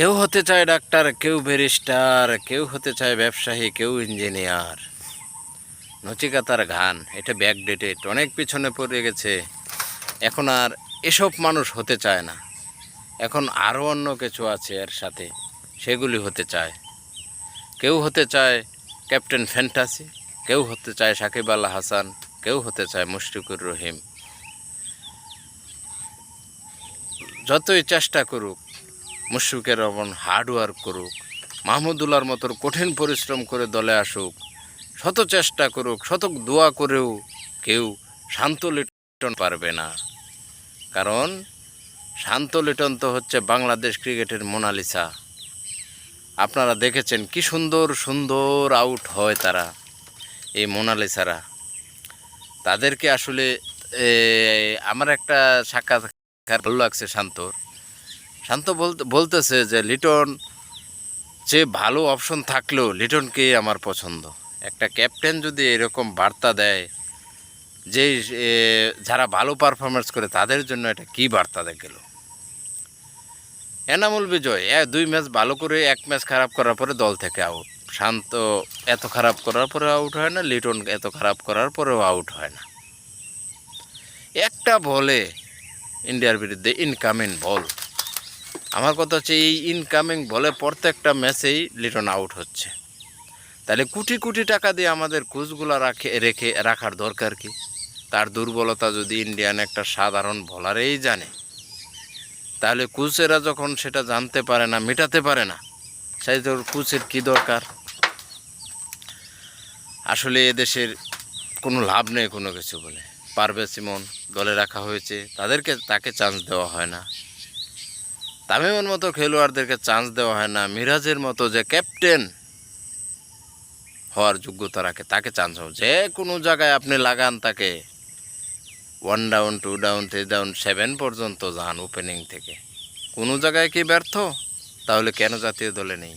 কেউ হতে চায় ডাক্তার, কেউ ব্যারিস্টার, কেউ হতে চায় ব্যবসায়ী, কেউ ইঞ্জিনিয়ার। নচিকাতার ঘান, এটা ব্যাকডেটেড অনেক পিছনে পড়ে গেছে। এখন আর এসব মানুষ হতে চায় না। এখন আরও অন্য কিছু আছে এর সাথে, সেগুলি হতে চায়। কেউ হতে চায় ক্যাপ্টেন ফ্যান্টাসি, কেউ হতে চায় সাকিব আল হাসান, কেউ হতে চায় মুশফিকুর রহিম। যতই চেষ্টা করুক মুশফিকের রহমান হার্ড ওয়ার্ক করুক, মাহমুদুল্লাহর মতো কঠিন পরিশ্রম করে দলে আসুক, শত চেষ্টা করুক, শত দোয়া করেও কেউ শান্ত লিটন পারবে না। কারণ শান্ত লিটন তো হচ্ছে বাংলাদেশ ক্রিকেটের মোনালিসা। আপনারা দেখেছেন কি সুন্দর সুন্দর আউট হয় তারা, এই মোনালিসারা। তাদেরকে আসলে আমার একটা সাক্ষাৎকার ভালো লাগছে শান্তর। শান্ত বলতে বলতেছে যে, লিটন, যে ভালো অপশন থাকলেও লিটনকে আমার পছন্দ। একটা ক্যাপ্টেন যদি এরকম বার্তা দেয় যে যারা ভালো পারফরমেন্স করে তাদের জন্য এটা কি বার্তা গেল। এনামুল বিজয় দুই ম্যাচ ভালো করে, এক ম্যাচ খারাপ করার পরে দল থেকে আউট শান্ত এত খারাপ করার পরে আউট হয় না, লিটন এত খারাপ করার পরেও আউট হয় না। একটা বলে, ইন্ডিয়ার বিরুদ্ধে ইনকামিং বল আমার কথা হচ্ছে এই ইনকামিং বলে প্রত্যেকটা ম্যাচেই লিটন আউট হচ্ছে। তাহলে কোটি কোটি টাকা দিয়ে আমাদের কোচগুলো রাখে, রেখে, রাখার দরকার কি? তার দুর্বলতা যদি ইন্ডিয়ান একটা সাধারণ বলারেই জানে, তাহলে কোচেরা যখন সেটা জানতে পারে না, মেটাতে পারে না সেই তোর কোচের কী দরকার? আসলে এদেশের কোনো লাভ নেই কোনো কিছু বলে। পারবে, সিমন, দলে রাখা হয়েছে, তাদেরকে, তাকে চান্স দেওয়া হয় না। তামিমের মতো খেলোয়াড়দেরকে চান্স দেওয়া হয় না। মিরাজের মতো যে ক্যাপ্টেন হওয়ার যোগ্যতা রাখে, তাকে চান্স হবে যে কোনো জায়গায় আপনি লাগান তাকে। One down two down three down seven পর্যন্ত যান ওপেনিং থেকে। কোনো জায়গায় কি ব্যর্থ? তাহলে কেন জাতীয় দলে নেই?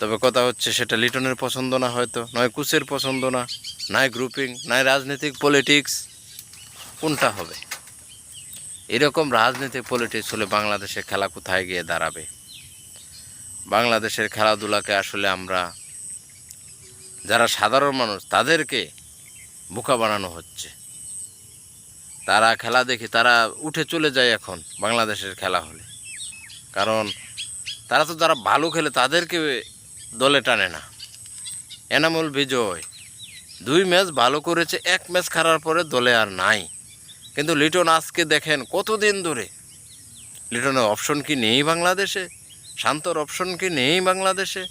তবে কথা হচ্ছে, সেটা লিটনের পছন্দ না হয়তো, নয় কুচের পছন্দ না, নয় গ্রুপিং নয় রাজনৈতিক পলিটিক্স কোনটা হবে? এরকম রাজনৈতিক পলিটিক্স হলে বাংলাদেশের খেলা কোথায় গিয়ে দাঁড়াবে? বাংলাদেশের খেলাধুলাকে আসলে আমরা, যারা সাধারণ মানুষ, তাদেরকে বোকা বানানো হচ্ছে। তারা খেলা দেখি, তারা উঠে চলে যায় এখন বাংলাদেশের খেলা হলে। কারণ তারা তো যারা ভালো খেলে, তাদেরকে দলে টানে না। এনামুল বিজয়, দুই ম্যাচ ভালো করেছে, এক ম্যাচ খারাপ পরে দলে আর নাই। কিন্তু লিটন আজকে দেখেন কতদিন ধরে? লিটনের অপশন কি নেই বাংলাদেশে? শান্তর অপশন কি নেই বাংলাদেশে?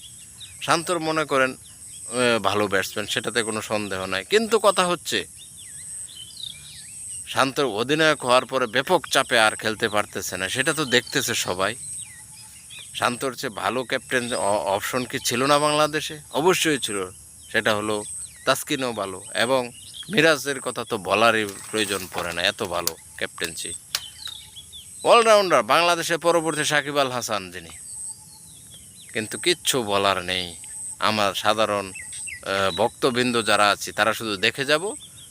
শান্তর মনে করেন ভালো ব্যাটসম্যান সেটাতে কোনো সন্দেহ নাই। কিন্তু কথা হচ্ছে, শান্তর অধিনায়ক হওয়ার পরে ব্যাপক চাপে আর খেলতে পারতেছে না, সেটা তো দেখতেছে সবাই। শান্তর চেয়ে ভালো ক্যাপ্টেন অপশন কি ছিল না বাংলাদেশে? অবশ্যই ছিল, সেটা হলো তাস্কিনও ভালো। এবং মিরাজের কথা তো বলারই প্রয়োজন পড়ে না, এত ভালো ক্যাপ্টেন্সি অলরাউন্ডার বাংলাদেশের পরবর্তী সাকিব আল হাসান যিনি। কিন্তু কিচ্ছু বলার নেই। আমার সাধারণ ভক্তবৃন্দ যারা আছি, তারা শুধু দেখে যাব।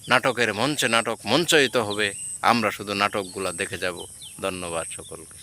নাটকের মঞ্চে নাটক মঞ্চায়িত হবে। আমরা শুধু নাটকগুলো দেখে যাব। ধন্যবাদ সকলকে।